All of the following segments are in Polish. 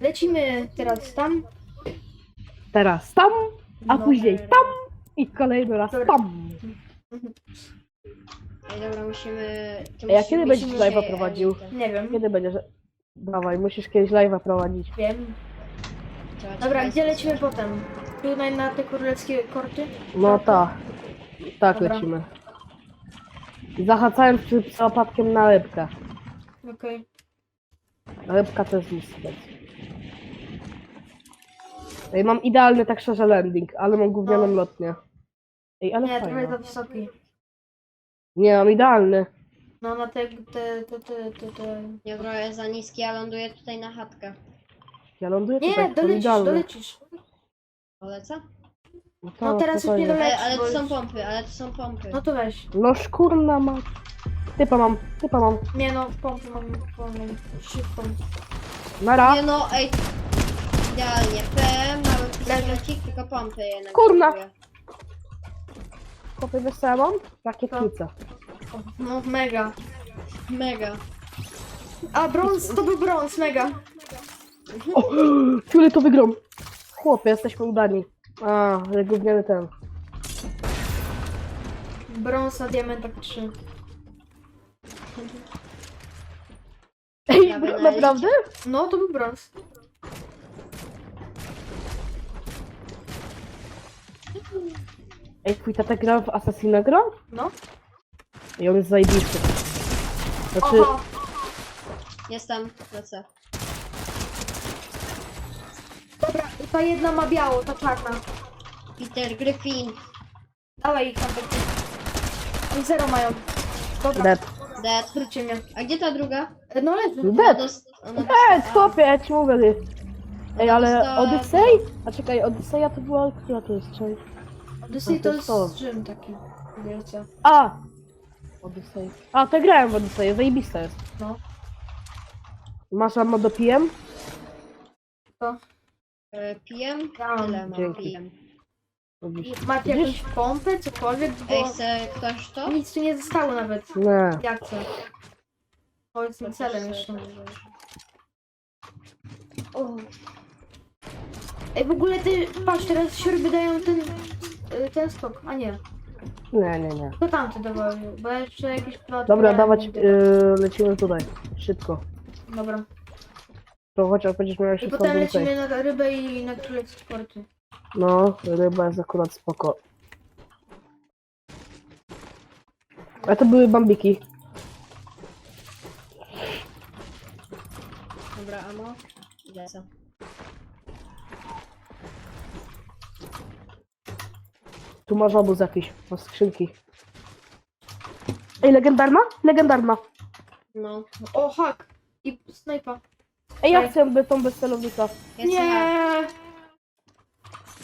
Lecimy teraz tam. Teraz tam, a No. później tam i kolejny raz Dobra. tam. Ej, dobra, musimy... to a musimy kiedy będziesz dzisiaj live'a prowadził? Nie wiem, Kiedy będziesz? Dawaj, musisz kiedyś live'a prowadzić. wiem. Trzeba Dobra, czekać, gdzie lecimy potem? Tutaj na te królewskie korty? No tak. Tak Dobra. lecimy. Zahaczając przy opadkiem na rybkę. Okej. Rybka to jest niestety. Ej, mam idealny tak szczerze landing, ale mam gównianą No. lotnię. Ej, ale Nie, trochę fajna. za wysoki. Nie, mam idealny. No na te, te, te, te, te, te... Nie, trochę za niski, a ląduję tutaj na chatkę. Ja ląduję Nie, tutaj, to dolecisz, idealny. dolecisz. Poleca? No, No teraz już nie doleci. Ale, ale bo to są już- pompy, ale to są pompy. No to weź. No szkurna ma. Typa mam, typa mam. Nie no, pompę mam pełną, szybką. Nara. Nie no, ej. Idealnie. PM, mały pistolecik, tylko pompy jednak. Kurna. brakuje. Kopy Co? klice. No mega. Mega. A brąz, to był brąz, mega. O! Fioletowy grom. Chłopie, jesteśmy udani. A, ale gówniany ten. Brąz na diamentach 3. Ej, bro, naprawdę? No to był brąz. Ej, twój tata grał w Assassina gra? No. I on jest zajebisty. Znaczy, Oho. Jestem, lecę. Dobra, ta jedna ma biało, ta czarna. Peter Griffin. Dawaj ich tam takie. Oni zero mają. Dobra, dead. Dead. wróćcie mnie. A gdzie ta druga? E, No leży. Dead. dost- ona Ej, chłopie, ja ci mówię. ty. Ej, ale dostała- Odyssey? A czekaj, Odyseja to była, która to jest część? Odyssey No to jest co? Rzym taki. Wiecie. A! Odyssey. A, to grałem w Odyseję, zajebista jest. No. Masz ammo do PM? To. E, PM? Tyle mam Dzięki. PM. Robisz. Macie jakąś pompę, cokolwiek, bo Ej, chce ktoś to? nic tu nie zostało nawet. Nie. Jak chcę. To tym celem jeszcze. O, Ej, w ogóle ty, patrz, teraz siorby dają ten, y, ten skok, a nie. Nie, nie, nie. To tamte dawały, bo jeszcze jakieś plotki. Dobra, miałem, dawać, yy, lecimy tutaj. Szybko. Dobra. To chociaż będziesz miał I jeszcze potem lecimy na rybę i na królewskie sporty. No, ryba jest akurat spoko. A to były bambiki. dobra, amo. Tu masz obóz jakiś, masz skrzynki. Ej, legendarna? Legendarna. No. O, hak! I snajpa. Ej, ja Ej. chcę by tą bez celownika. Nie!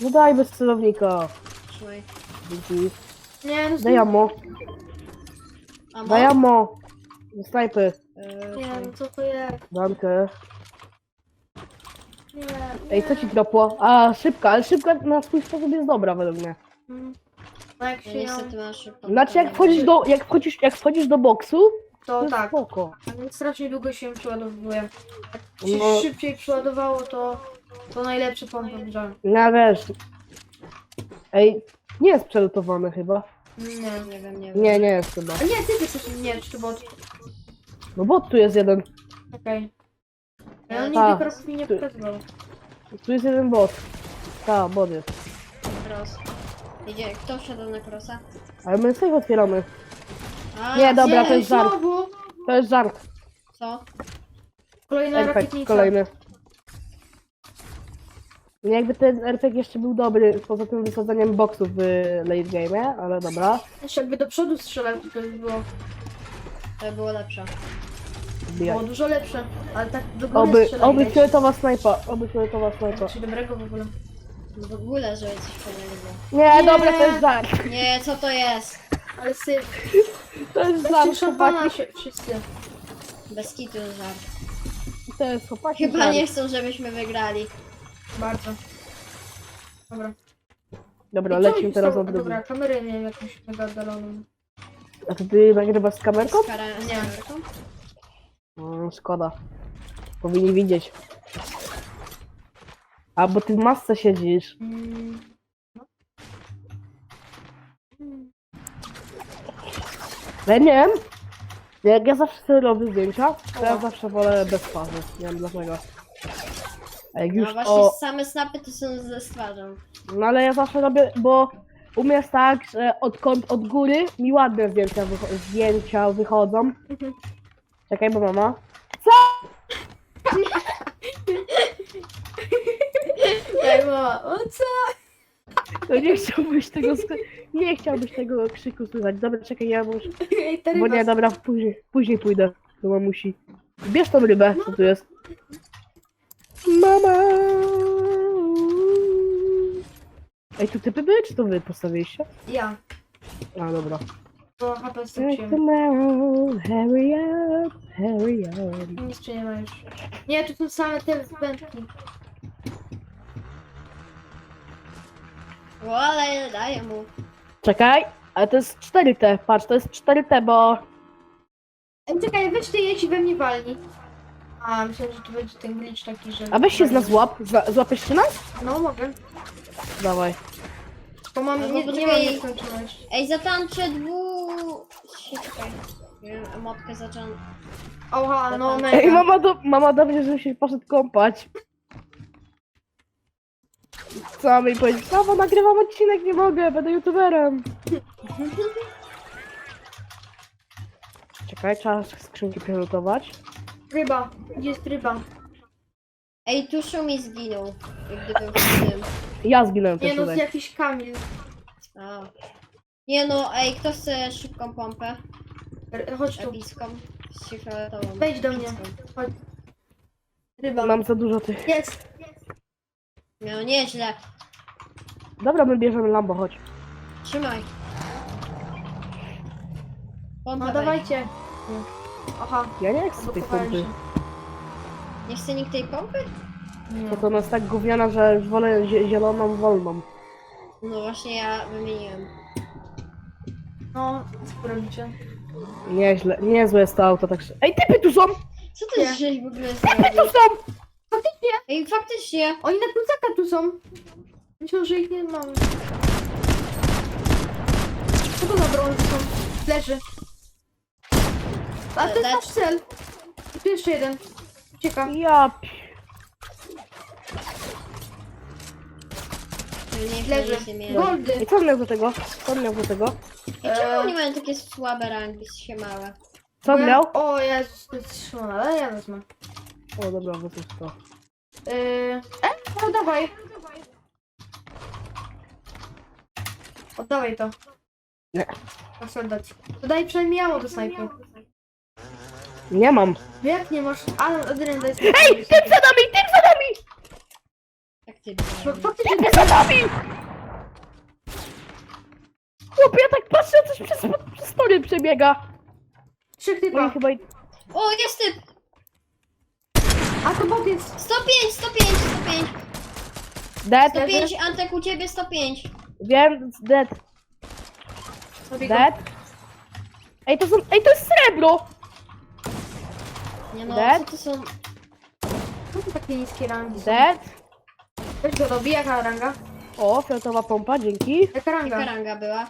No daj bez celownika. Trzymaj. Dzięki. Nie, no Daj ammo. Amo? Daj ammo. Do snajpy. E, Nie, no co to jest? Dankę. Nie. Ej, co ci dropło? A, szybka, ale szybka na swój sposób jest dobra według mnie. Mm. No jak się ją... niestety masz szybko. Znaczy jak wchodzisz do, jak wchodzisz, jak wchodzisz do boksu, to jest tak, spoko. ale strasznie długo się przeładowuje. Jak się No. szybciej przeładowało, to, to najlepsze pompy w grze. No wiesz. Ej, nie jest przelutowane chyba. Nie. Nie wiem, nie wiem. Nie, nie jest chyba. A nie, ty jesteś, nie, czy to bot. No bot tu jest jeden. Okej. Ja on Tak. nigdy kroków mi nie pokazywał. Tu jest jeden bot. Ta, bot jest. Cross. Idzie, kto wszedł na crossa? Ale my sobie otwieramy. A, Nie, dobra, to jest żart. znowu! To jest żart. Co? Kolejna RPG rakietnica. kolejny. Nie, Jakby ten RPG jeszcze był dobry, poza tym wysadzeniem boksów w late game, ale dobra. Jeszcze jakby do przodu strzelał, to by było, To było lepsze. Wbijaj. było dużo lepsze. Ale tak do góry Oby, strzelaj, oby fioletowa snajpa, oby fioletowa snajpa. Czy dobrego w ogóle. No w ogóle, żeby coś fajnego było. Nie. dobra, to jest żart. Nie, co to jest? Ale syf. To jest Weźcie żart, szampana chłopaki. się wszyscy. Bez kitu żart. To jest chłopaki Chyba żart. nie chcą, żebyśmy wygrali. Bardzo. Dobra. Dobra, I co lecimy oni teraz są- od drugiej. Dobra, kamerę miałem jakąś mega oddaloną. A to ty nagrywasz z kamerką? Z kara- z Nie. kamerką? Mm, szkoda. Powinni widzieć. A, bo ty w masce siedzisz. Mm. Ja nie wiem. Jak ja zawsze sobie robię zdjęcia, to ja zawsze wolę bez twarzy. Nie wiem dlaczego. A jak już No właśnie o... same snapy to są ze twarzą. No ale ja zawsze robię, bo u mnie jest tak, że od, kąt, od góry mi ładne zdjęcia, wycho- zdjęcia wychodzą. Mhm. Czekaj, bo mama. Tak, mama, o co? No nie chciałbyś tego, sk- nie chciałbyś tego krzyku słychać. Dobra, czekaj, ja muszę. Ej, Bo nie, dobra, później, później pójdę do mamusi. Bierz tą rybę, co tu jest. Mama! Ej, tu typy były, czy to wy postawiliście? Ja, A, dobra. bo HP Take straciłem. tomorrow, hurry up, hurry up. Nic tu nie ma już. Nie, tu są same te wędki. O, ale daję mu. Czekaj, ale to jest 4T, patrz, to jest 4T, bo... Ej, czekaj, weź ty jedź i we mnie walni. A, myślałem, że tu będzie ten glitch taki, że... A weź się z nas złap, Zła- złapiesz się nas? No, mogę. Dawaj. Bo mam, No, nie, bo nie mam nieskończoności. Ej, zatańczę dwu... Czekaj. Nie wiem, emotkę zacząłem. Oha, no Ej, mega. mama, do, mama do mnie, że się poszedł kąpać. Co mi powiedzieć? Mama, nagrywam odcinek, nie mogę, będę youtuberem. Czekaj, trzeba skrzynki przygotować. Ryba, gdzie jest ryba? Ej, tuszu mi zginął. Jak gdybym w tym. Ja zginąłem Nie też no, tutaj. jakiś Kamil. A. Nie no, ej, kto chce szybką pompę? R- Chodź tu, Epicką. Z fioletową. Wejdź do mnie. Chodź. Ryba. Mam za dużo tych. Jest. No nieźle. Dobra, my bierzemy Lambo, chodź. Trzymaj. Pompę No weź. dawajcie. Aha, Ja nie chcę tej zablokowałem pompy. się. Nie chce nikt tej pompy? Nie. Bo to ona jest tak gówniana, że już wolę zie- zieloną, wolną. No właśnie ja wymieniłem. No, co robicie? Nieźle, niezłe jest to auto, tak sz- Ej, typy tu są! Co ty Nie. żeś w ogóle Typy tu zrobił? są! Faktycznie! Ej, faktycznie. Oni na plecaka tu są. Myślę, że ich nie mamy. Co to za broń są? Leży. A to jest nasz cel. I tu jeszcze jeden. Ucieka. Ja pi... Nie, Leży. Leży. Nie miałem. Goldy. Ej, co miał do tego? Co miał do tego? Ej, czemu oni mają takie słabe rangi, się małe? Co Bo ja- miał? O Jezus, to jest Szymon, ale ja wezmę. O, dobra, bo to. Yy... E? No dawaj. Oddawaj to. Nie. Na soldat. To daj przynajmniej mało do snajpy. Nie mam. No jak nie masz? Ale Adrian daj Ej, typ za nami, typ za nami! Jak ty Faktycznie Typ za nami! Chłopie, ja tak patrzę, coś przez, przez przebiega. trzech No typa. chyba... i- O, jest typ! A to bot jest. 105, 105, 105! Dead, 105, Antek u ciebie 105. wiem, dead, Sobie go. dead. Ej, to są, ej, to jest srebro! Nie no, Dead? co to są? Co to takie niskie rangi są? Dead. Weź go robi, jaka ranga? O, fioletowa pompa, dzięki. Jaka ranga? Jaka ranga była?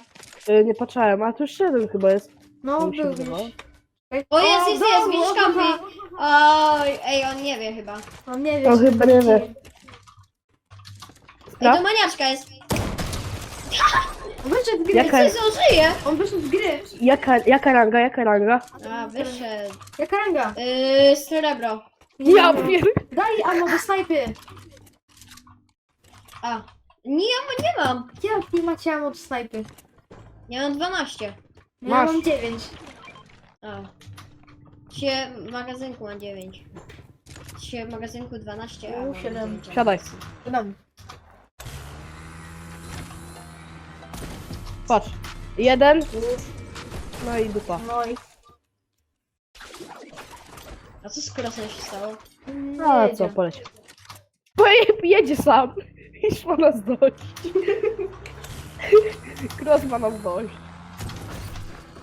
Y, nie patrzałem, a tu jeszcze jeden chyba jest. No, Mi się był wydawało. gdzieś. O, jest, jest, jest, kampi. Oj, ej, on nie wie chyba. On nie wie. On że chyba to nie wie. Ej, to maniaczka jest. On wyszedł z gry. Jaka- co, on żyje? On wyszedł z gry. Jaka, jaka ranga, jaka ranga? A, wyszedł. Jaka ranga? Yy, srebro. Ja Nie. pier... Daj ammo do snajpy. A. Nie, ja nie mam. Jak nie macie ammo do snajpy? Ja mam 12. Ja Masz. mam 9. A. Się w magazynku mam 9. Się w magazynku 12, a U, mam siedem. 9. Siadaj. Dam. Patrz. Jeden. No i dupa. No i... A co z krosem się stało? A co, poleć. Bo je- jedzie sam. Już ma nas dość. Cross ma nas dość.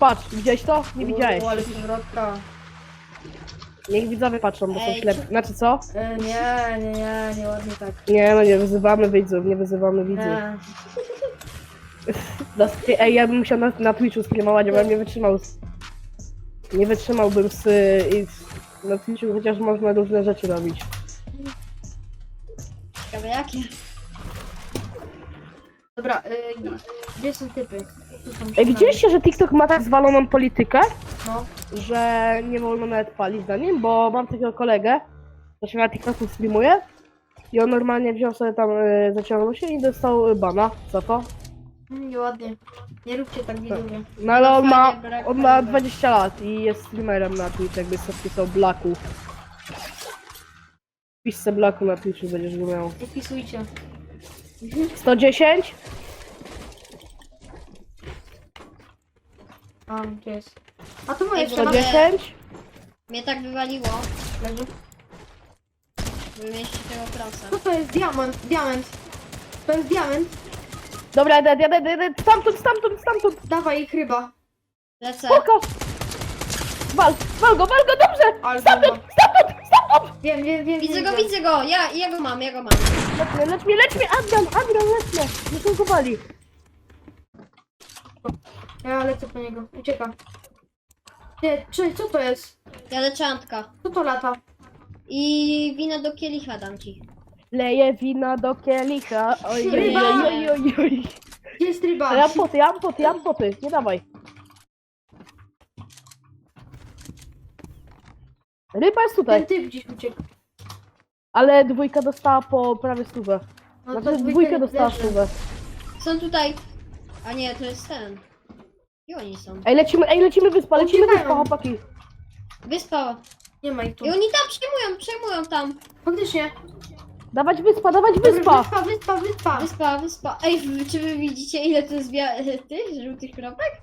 Patrz, widziałeś to? Nie widziałeś. U, ale zwrotka. Niech widzowie patrzą, bo są Ej, czy- Znaczy co? E, nie, nie, nie, nie ładnie tak. Nie, no nie wyzywamy widzów, nie wyzywamy widzów. Nie. Stri- Ej, ja bym musiał na, na Twitchu streamować, bo ja nie wytrzymał z... Nie wytrzymałbym z, i z... Na Twitchu chociaż można różne rzeczy robić. Ciekawe jakie? Dobra, y, gdzie są typy? Tu są Ej, widzieliście, że TikTok ma tak zwaloną politykę, No. że nie wolno nawet palić na nim, bo mam takiego kolegę, co się na TikToku streamuje i on normalnie wziął sobie tam, y, zaciągnął się i dostał y, bana za to. Mm, Nieładnie. Nie róbcie tak widzowie. No ale on ma, on ma paliwa. 20 lat i jest streamerem na Twitch, jakby sobie wpisał Blacku. Wpisz se Blacku na Twitchu, będziesz go miał. Nie. 110? A, gdzie jest? A tu moje jeszcze bo ma... nie- 110? Mnie tak wywaliło, Leży. bo mieści tego prosa. Co to jest? Diament, diament. To jest diament. Dobra, jadę, jadę, jadę, stamtąd, stamtąd, stamtąd! Dawaj ich ryba. Lecę. Pokaż! Wal, wal go, wal go, dobrze! Ale Stamtąd, stamtąd, stamtąd! Wiem, wiem, wiem. Widzę go, widzę go! Ja, ja go mam, ja go mam. Lecz mnie, lecz mnie, lecz mnie, Adrian, Adrian, lecz mnie! Nie są go wali. Ja lecę po niego. Ucieka. Nie, czy, co to jest? Ja leczę Antka. Co to lata? I wino do kielicha dam ci. Leję wina do kielicha, oj, oj, Ryba! oj, oj, oj, oj. Gdzie jest ryba? Ja mam poty, ja mam poty, ja mam poty, nie dawaj. Ryba jest Ten tutaj, typ gdzieś uciekł. ale dwójka dostała po prawie stówę. No Znaczy dwójkę dwójkę nie dostała leży. stówę. Są tutaj. A nie, to jest ten. I oni są. Ej, lecimy, ej, lecimy wyspa, lecimy Uciekają. wyspa, chłopaki. Wyspa. Nie ma ich tu. I oni tam przejmują, przejmują tam. Faktycznie. Dawać wyspa, dawać Dobra, wyspa! wyspa, wyspa, wyspa. Wyspa, wyspa. Ej, wy- czy wy widzicie ile to jest bia- tych żółtych kropek?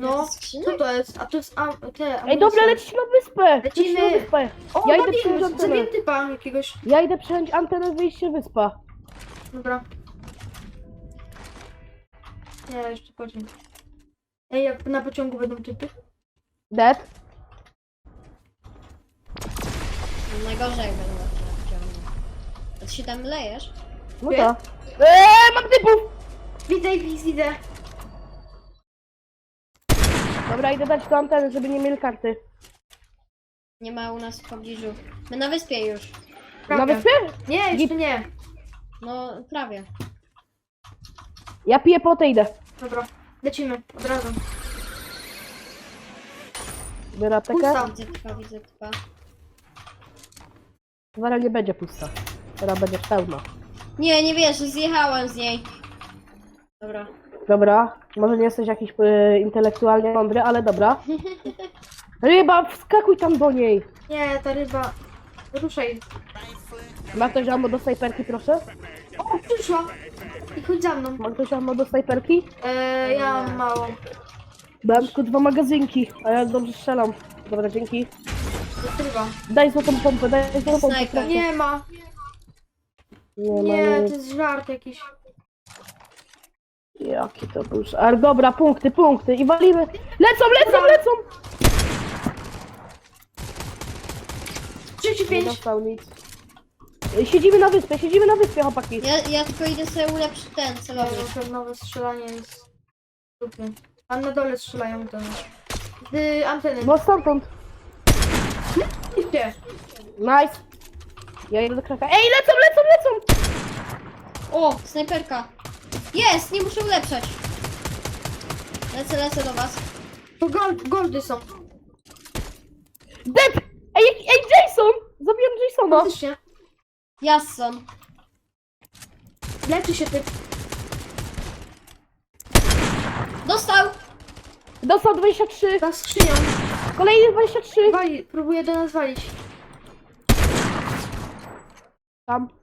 No, co to jest? A to jest am, te Ej, dobra, lecicie na wyspę! Lecimy. Na wyspę! O, Ja idę przejąć antenę. zabiję typa jakiegoś. Ja idę przejąć antenę wyjście wyspa. Dobra. Nie, jeszcze pociąg. Ej, jak na pociągu będą typy? Dead. Najgorzej na pociągu. A ty się tam lejesz? No to. Eee, mam typów! Widzę ich, widzę. Dobra, idę dać do anteny, żeby nie mieli karty. Nie ma u nas w pobliżu. My na wyspie już. Na Prawie. wyspie? Nie, jeszcze nie. No, prawie. Ja piję potę, idę. Dobra, lecimy, od razu. Biorę aptekę. Pusta. Widzę widzę. Zaraz nie będzie pusta. Teraz będzie pełna. Nie, nie wiesz, zjechałem z niej. Dobra. Dobra, może nie jesteś jakiś y, intelektualnie mądry, ale dobra. Ryba, wskakuj tam do niej. Nie, ta ryba. Ruszaj. Ma ktoś ammo do snajperki, proszę? O, przyszła. I chodź za mną. Ma ktoś ammo do snajperki? Eee, ja mam mało. Dałem tylko dwa magazynki, a ja dobrze strzelam. Dobra, dzięki. Jest ryba. Daj złotą pompę, daj złotą pompę. Snajper. proszę. Nie ma. Nie ma Nie, nic. to jest żart jakiś. Jaki to był żart. Dobra, punkty, punkty i walimy. Lecą, lecą, lecą! Nie 35. dostał nic. Siedzimy na wyspie, siedzimy na wyspie, chłopaki. Ja, ja tylko idę sobie ulepszyć ten celownik. Dobra, to nowe strzelanie jest. Super. A na dole strzelają to. Z anteny. Bo stamtąd. Gdzie? Nice. Ja idę do kraka. Ej, lecą, lecą, lecą! O, snajperka. Jest, nie muszę ulepszać. Lecę, lecę do was. To gold, goldy są. Dead! Ej, ej, ej, Jason! Zabiłem Jasona. Faktycznie. Jasson. Leczy się typ. Dostał! Dostał 23. Za skrzynią. Kolejny 23. Wali, próbuje do nas walić. Tam.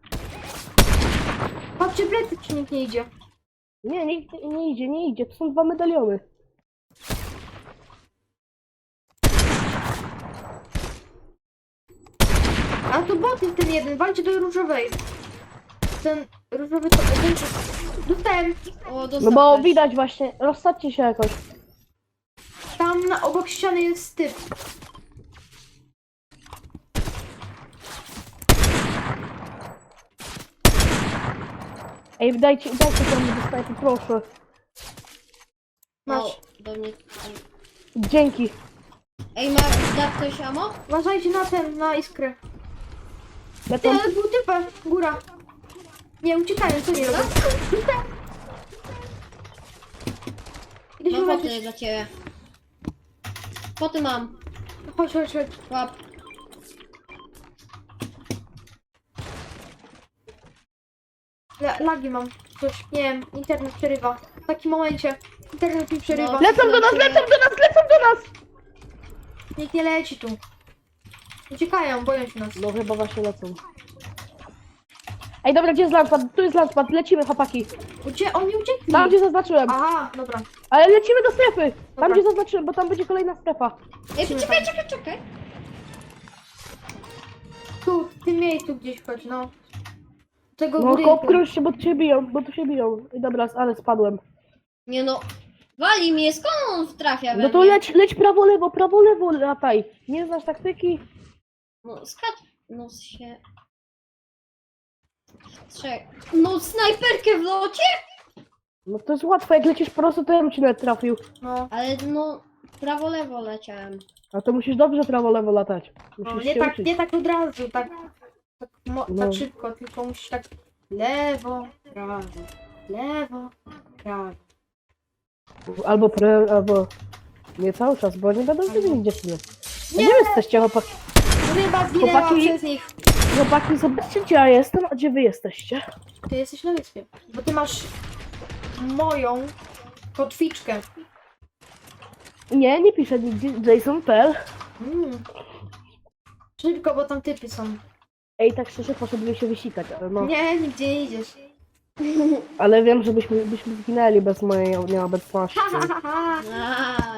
Plecy czy nikt nie idzie. Nie, nie, nie idzie, nie idzie. To są dwa medaliony. A to boty ten jeden, walcie do różowej. Ten różowy to... Ten... Dostałem. O, No bo widać właśnie. Rozstawcie się jakoś. Tam na, obok ściany jest typ. Ej, dajcie, dajcie tam do snajpy, proszę. Masz. O, do mnie... Dzięki. Ej, ma da ktoś amo? Uważajcie na ten, na iskrę. Ty, ale był typa, góra. Nie, uciekają, co nie robią? Idę się Mam uleczyć. foty dla ciebie. Foty mam. Chodź, chodź, chodź. Łap. La, lagi mam. Coś, nie wiem, internet przerywa. W takim momencie internet mi przerywa. No. Lecą do nas, lecą do nas, lecą do nas! Nikt nie leci tu. Uciekają, boją się nas. No chyba właśnie lecą. Ej, dobra, gdzie jest launchpad? Tu jest launchpad, lecimy chłopaki. Gdzie oni uciekli? Tam gdzie zaznaczyłem. Aha, dobra. Ale lecimy do strefy! Tam Dobra. gdzie zaznaczyłem, bo tam będzie kolejna strefa. Ej, poczekaj, czekaj, czekaj. Tu, w tym miejscu gdzieś chodź, no. Tego No budynku. kopkrusz się, bo tu się biją, bo tu się biją. I dobra, ale spadłem. Nie no. Wali mnie, skąd on trafia we No to mnie? leć, leć prawo, lewo, prawo, lewo, lataj. Nie znasz taktyki? No, skacz. No się... Trzech. No, snajperkę w locie? No to jest łatwe, jak lecisz prosto, to ja bym ci nawet trafił. No, Ale no, prawo, lewo leciałem. A to musisz dobrze prawo, lewo latać. no Musisz nie, się tak, uczyć. nie tak od razu, tak, tak, mo, No. tak szybko, tylko musisz tak lewo, prawo, lewo, prawo. Albo pre, albo... Nie cały czas, bo nie będą wiedzieć gdzie ty jest. A Nie! Gdzie jesteście, chłopaki? Ryba zginęła Chłopaki- przez nich. Chłopaki, zobaczcie gdzie ja jestem, a gdzie wy jesteście. Ty jesteś na wyspie, bo ty masz moją kotwiczkę. Nie, nie piszę nigdzie Jason.pl. Mm. Szybko, bo tam typy są. Ej, tak szczerze poszedłbym się wysikać, ale no. Nie, nigdzie nie idziesz. Ale wiem, że byśmy, byśmy zginęli bez mojej nieobecności. Ha, ha, ha, ha.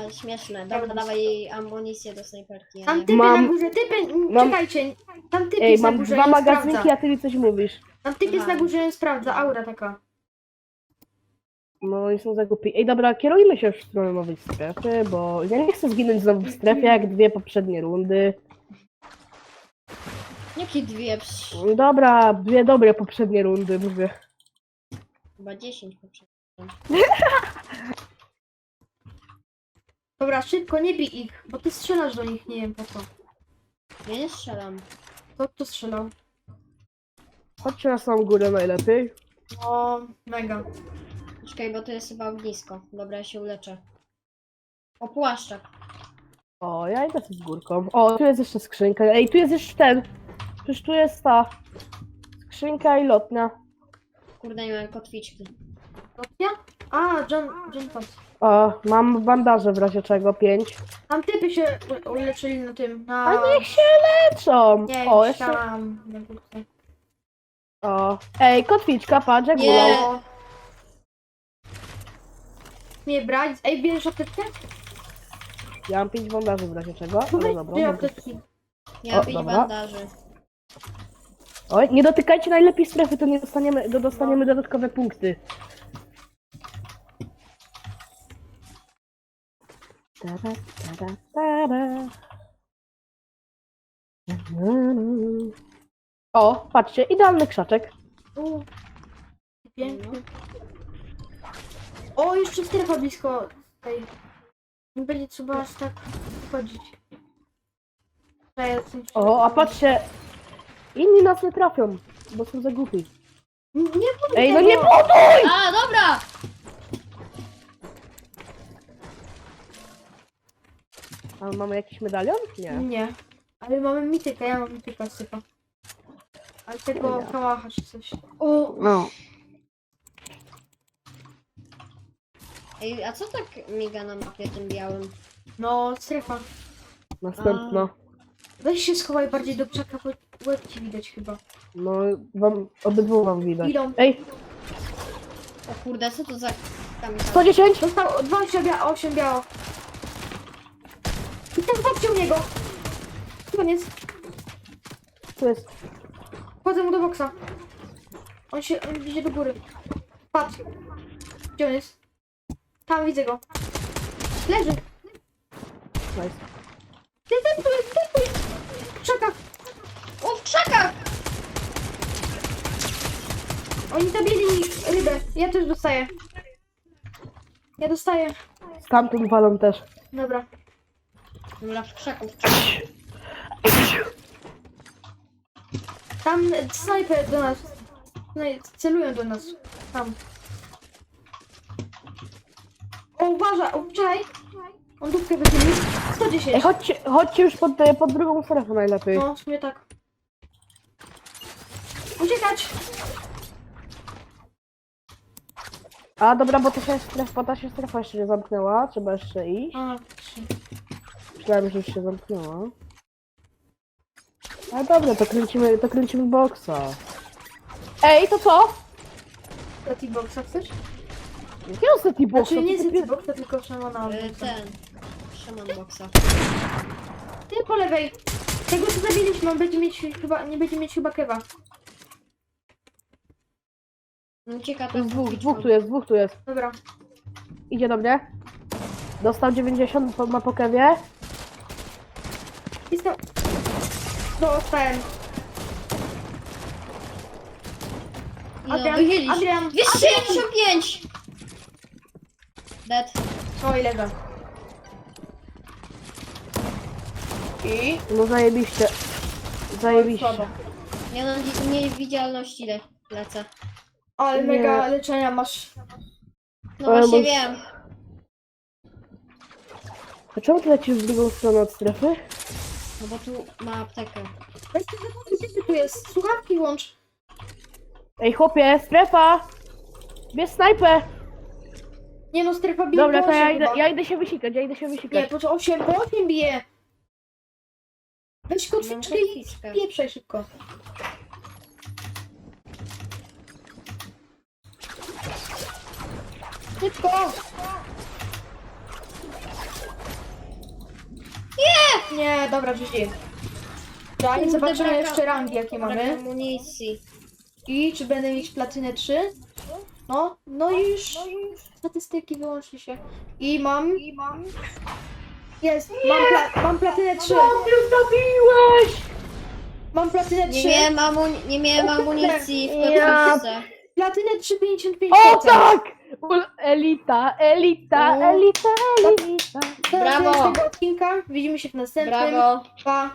A, śmieszne. Dobra, dawaj jej amunicję do snajperki. Tam typy Mam- na górze, typy, mam- czekajcie, tam typ Ej, jest na mam górze, dwa ją magazynki, sprawdza. a ty mi coś mówisz. Tam typ jest na górze, sprawdza, aura taka. No oni są za głupi. Ej, dobra, kierujmy się już w stronę nowej strefy, bo ja nie chcę zginąć znowu w strefie, jak dwie poprzednie rundy. Jakie dwie? Psz, Dobra, dwie dobre poprzednie rundy, mówię. Chyba 10 poprzednich. Dobra, szybko, nie bij ich, bo ty strzelasz do nich, nie wiem po co. Ja nie strzelam. Kto tu strzelał? Chodźcie na samą górę najlepiej. O, mega. Czekaj, bo to jest chyba ognisko. Dobra, ja się uleczę. O, płaszczak. O, ja idę tu z górką. O, tu jest jeszcze skrzynka. Ej, tu jest jeszcze ten. Przecież tu jest ta skrzynka i lotnia. Kurde, nie mam kotwiczki. Lotnia? A, John, John Pass. O, mam bandaże w razie czego, pięć. Tam typy się u- uleczyli na tym, na... A niech się leczą! Nie, O, jeszcze... tam, na górce. O. Ej, kotwiczka, patrz, jak Nie. gulał. O. Nie brać. Ej, bierzesz apteczkę? Ja mam pięć bandaży w razie czego. No Ale weź dobra, dwie dobra. apteczki. Nie mam pięć dobra. bandaży. Oj, nie dotykajcie najlepiej strefy, to nie dostaniemy, do, dostaniemy dodatkowe punkty. O, patrzcie, idealny krzaczek. U. Piękny. O, jeszcze strefa blisko tej. Nie będzie trzeba aż tak wchodzić. To O, a patrzcie, inni nas nie trafią, bo są za głupi. Nie buduj Ej, no tego. nie buduj! A, dobra! A mamy jakiś medalion? Nie. Nie. Ale mamy mityka, ja mam mityka sypa. Ale tego kałacha czy coś. O, No. Ej, a co tak miga na mapie tym białym? no strefa. Następna. Weź się schowaj bardziej do krzaka, bo łeb ci widać chyba. No, wam, obydwu wam widać. Ilą? Ej, O kurde, co to za... Tam, 110? Dostał 20 bia 8 biało. I ten u niego. Koniec. Tu jest. Wchodzę mu do boksa. On się, on idzie do góry. Patrz. Gdzie on jest? Tam widzę go. Leży. Nice. Ty, ten tu jest, ten tu jest. W krzakach. O, w krzakach! Oni zabili rybę. Ja też dostaję. Ja dostaję. Stamtąd walą też. Dobra. Dobra, w krzaku. Tam snajper do nas. snaj- Celują do nas. Tam. O, uważaj, uważaj. On dupkę wychylił. 110. Ej, chodźcie, chodźcie już pod, pod drugą strefę najlepiej. No, w sumie tak. Uciekać! A dobra, bo to się strefa, ta się strefa jeszcze nie zamknęła. Trzeba jeszcze iść. A, trzy. Myślałem, że już się zamknęła. A dobra, to kręcimy, to kręcimy boksa. Ej, to co? Do T-Boxa chcesz? Jakiego seti boksa? Znaczy nie To z ty- T-Boxa, tylko Szamana. Y, Ten. Shaman boxa. Ty po lewej. Tego co zabiliśmy, on będzie mieć chyba, nie będzie mieć chyba kewa. Ucieka tam jest dwóch, dwóch tu jest, dwóch tu jest. Dobra. Idzie do mnie. Dostał 90, po- ma po kewie. Jestem... Dostałem. No, Adrian, wychylić. Adrian, 275! Dead. Oj, lewa. I? No zajebiście. Zajebiście. Słabo. Ja na wi- niewidzialności le lecę. Ale Nie. mega leczenia masz. No Ale właśnie bo- wiem. A czemu ty lecisz w drugą stronę od strefy? No bo tu ma aptekę. Weź ty zobaczyć, gdzie ty tu jest. Słuchawki łącz. Ej chłopie, strefa! Bierz snajpę! Nie no, strefa bije Dobra, po to ja osiem idę, chyba. ja idę się wysikać, ja idę się Nie, wysikać. po co 8, po 8 bije. Weź kotwiczkę i kotwiczkę. pieprzaj szybko. Szybko! Nie! Nie, dobra, GG. I Kurde, zobaczymy braka- jeszcze rangi, jakie Brak mamy. amunicji. I czy będę mieć platynę 3? No, no i już statystyki wyłącznie się. I mam... I mam... Jest, mam, pla mam platynę 3. mnie zabiłeś! Mam platynę Nie 3. miałem, amu- nie miałem amunicji w Ja- kotwiczce. Platynę 3,55%. O tak! Elita, elita, O. elita, elita. To Brawo. tyle z tego odcinka. Widzimy się w następnym. Brawo. Pa.